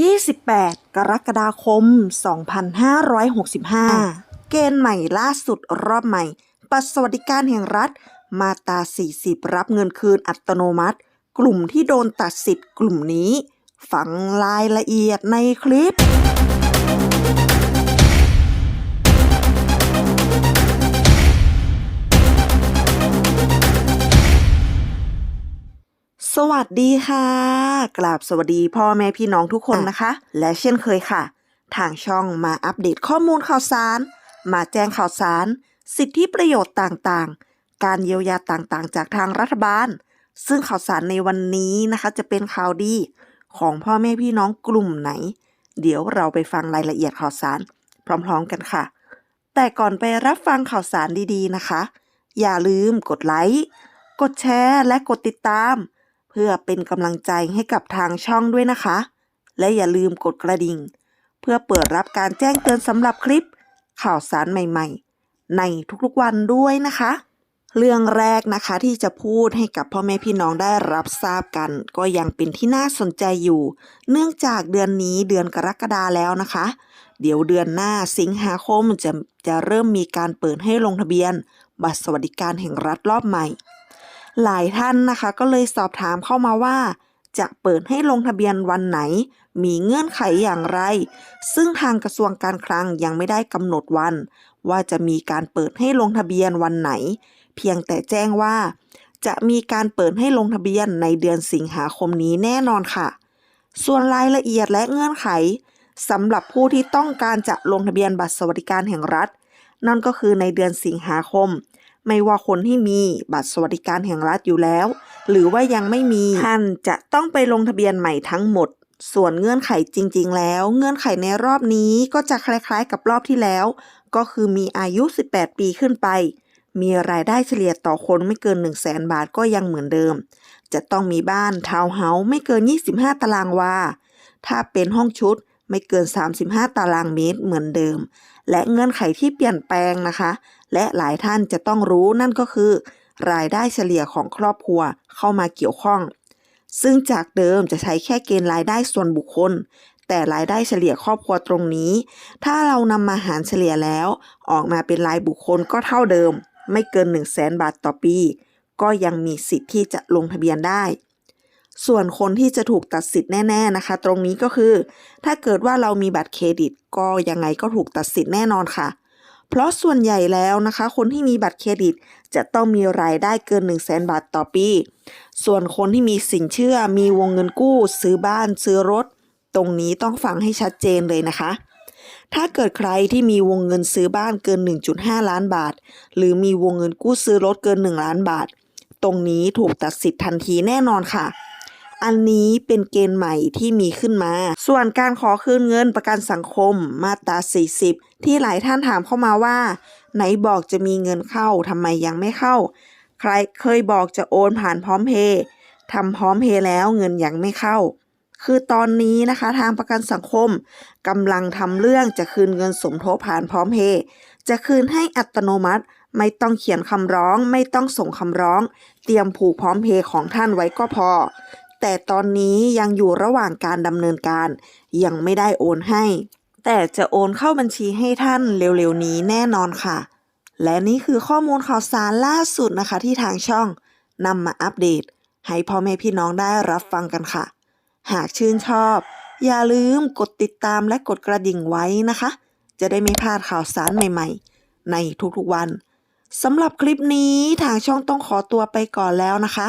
28 กรกฎาคม 2565 เกณฑ์ใหม่ล่าสุดรอบใหม่ปัสสวัสดิการแห่งรัฐ มาตรา 40 รับเงินคืนอัตโนมัติ กลุ่มที่โดนตัดสิทธิ์กลุ่มนี้ฟังรายละเอียดในคลิป สวัสดีค่ะกราบสวัสดีพ่อแม่พี่น้องทุกคนนะคะ และเช่นเคยค่ะ ทางช่องมาอัปเดตข้อมูลข่าวสาร มาแจ้งข่าวสาร สิทธิประโยชน์ต่างๆ การเยียวยาต่างๆ จากทางรัฐบาล ซึ่งข่าวสารในวันนี้นะคะ จะเป็นข่าวดีของพ่อแม่พี่น้องกลุ่มไหน เดี๋ยวเราไปฟังรายละเอียดข่าวสาร พร้อมๆกันค่ะ แต่ก่อนไปรับฟังข่าวสารดีๆนะคะ อย่าลืมกดไลค์กดแชร์และกดติดตาม เพื่อเป็นกำลังใจให้กับทางช่องด้วยนะคะ และอย่าลืมกดกระดิ่ง เพื่อเปิดรับการแจ้งเตือนสำหรับคลิป ข่าวสารใหม่ๆ ในทุกๆวันด้วยนะคะ เรื่องแรกนะคะที่จะพูดให้กับพ่อแม่พี่น้องได้รับทราบกัน ก็ยังเป็นที่น่าสนใจอยู่ เนื่องจากเดือนนี้เดือนกรกฎาแล้วนะคะ เดี๋ยวเดือนหน้าสิงหาคมจะจะเริ่มมีการเปิดให้ลงทะเบียน บัตรสวัสดิการแห่งรัฐรอบใหม่ หลายท่านนะคะ ก็เลยสอบถามเข้ามาว่า จะเปิดให้ลงทะเบียนวันไหน มีเงื่อนไขอย่างไร ซึ่งทางกระทรวงการคลังยังไม่ได้กำหนดวัน ว่าจะมีการเปิดให้ลงทะเบียนวันไหน เพียงแต่แจ้งว่า จะมีการเปิดให้ลงทะเบียนในเดือนสิงหาคมนี้แน่นอนค่ะ ส่วนรายละเอียดและเงื่อนไขสำหรับผู้ที่ต้องการจะลงทะเบียนบัตรสวัสดิการแห่งรัฐ นั่นก็คือในเดือนสิงหาคม ไม่ว่าคนที่มีบัตรสวัสดิการแห่งรัฐอยู่แล้ว หรือว่ายังไม่มีท่านจะต้องไปลงทะเบียนใหม่ทั้งหมด ส่วนเงื่อนไขจริง ๆ แล้ว เงื่อนไขในรอบนี้ก็จะคล้ายๆ กับรอบที่แล้ว ก็คือมีอายุ 18 ปีขึ้นไป มีรายได้เฉลี่ยต่อคนไม่เกิน 1 0 0 0 0แบาทก็ยังเหมือนเดิม จะต้องมีบ้านทาวน์เฮาส์ไม่เกิน 25 ตารางวาถ้าเป็นห้องชุด ไม่เกิน 35 ตารางเมตรเหมือนเดิม และเงื่อนไขที่เปลี่ยนแปลงนะคะ และหลายท่านจะต้องรู้นั่นก็คือ รายได้เฉลี่ยของครอบครัวเข้ามาเกี่ยวข้อง ซึ่งจากเดิมจะใช้แค่เกณฑ์รายได้ส่วนบุคคล แต่รายได้เฉลี่ยครอบครัวตรงนี้ ถ้าเรานำมาหารเฉลี่ยแล้ว ออกมาเป็นรายบุคคลก็เท่าเดิม ไม่เกิน 1 0 0 0 0แบาทต่อปี ก็ยังมีสิทธิ์ที่จะลงทะเบียนได้ ส่วนคนที่จะถูกตัดสิทธิ์แน่ๆนะคะ ตรงนี้ก็คือ ถ้าเกิดว่าเรามีบัตรเครดิต ก็ยังไงก็ถูกตัดสิทธิ์แน่นอนค่ะ เพราะส่วนใหญ่แล้วนะคะ คนที่มีบัตรเครดิต จะต้องมีรายได้เกิน 1 0 0 0 0แบาทต่อปี ส่วนคนที่มีสินเชื่อมีวงเงินกู้ ซื้อบ้านซื้อรถ ตรงนี้ต้องฟังให้ชัดเจนเลยนะคะถ้าเกิดใครที่มีวงเงินซื้อบ้านเกิน 1.5 ล้านบาท หรือมีวงเงินกู้ซื้อรถเกิน 1 ล้านบาท ตรงนี้ถูกตัดสิทธิ์ทันทีแน่นอนค่ะ อันนี้เป็นเกณฑ์ใหม่ที่มีขึ้นมา ส่วนการขอคืนเงินประกันสังคมมาตรา 40 ที่หลายท่านถามเข้ามาว่า ไหนบอกจะมีเงินเข้าทำไมยังไม่เข้า ใครเคยบอกจะโอนผ่านพร้อมเพย์ทำพร้อมเพย์แล้วเงินยังไม่เข้า คือตอนนี้นะคะทางประกันสังคมกำลังทำเรื่องจะคืนเงินสมทบผ่านพร้อมเพย์จะคืนให้อัตโนมัติไม่ต้องเขียนคำร้อง ไม่ต้องส่งคำร้อง เตรียมผูกพร้อมเพย์ของท่านไว้ก็พอ แต่ตอนนี้ยังอยู่ระหว่างการดำเนินการ ยังไม่ได้โอนให้ แต่จะโอนเข้าบัญชีให้ท่านเร็วๆนี้แน่นอนค่ะ และนี่คือข้อมูลข่าวสารล่าสุดนะคะที่ทางช่องนำมาอัปเดต ให้พ่อแม่พี่น้องได้รับฟังกันค่ะ หากชื่นชอบ อย่าลืมกดติดตามและกดกระดิ่งไว้นะคะ จะได้ไม่พลาดข่าวสารใหม่ๆ ในทุกๆวันสำหรับคลิปนี้ทางช่องต้องขอตัวไปก่อนแล้วนะคะ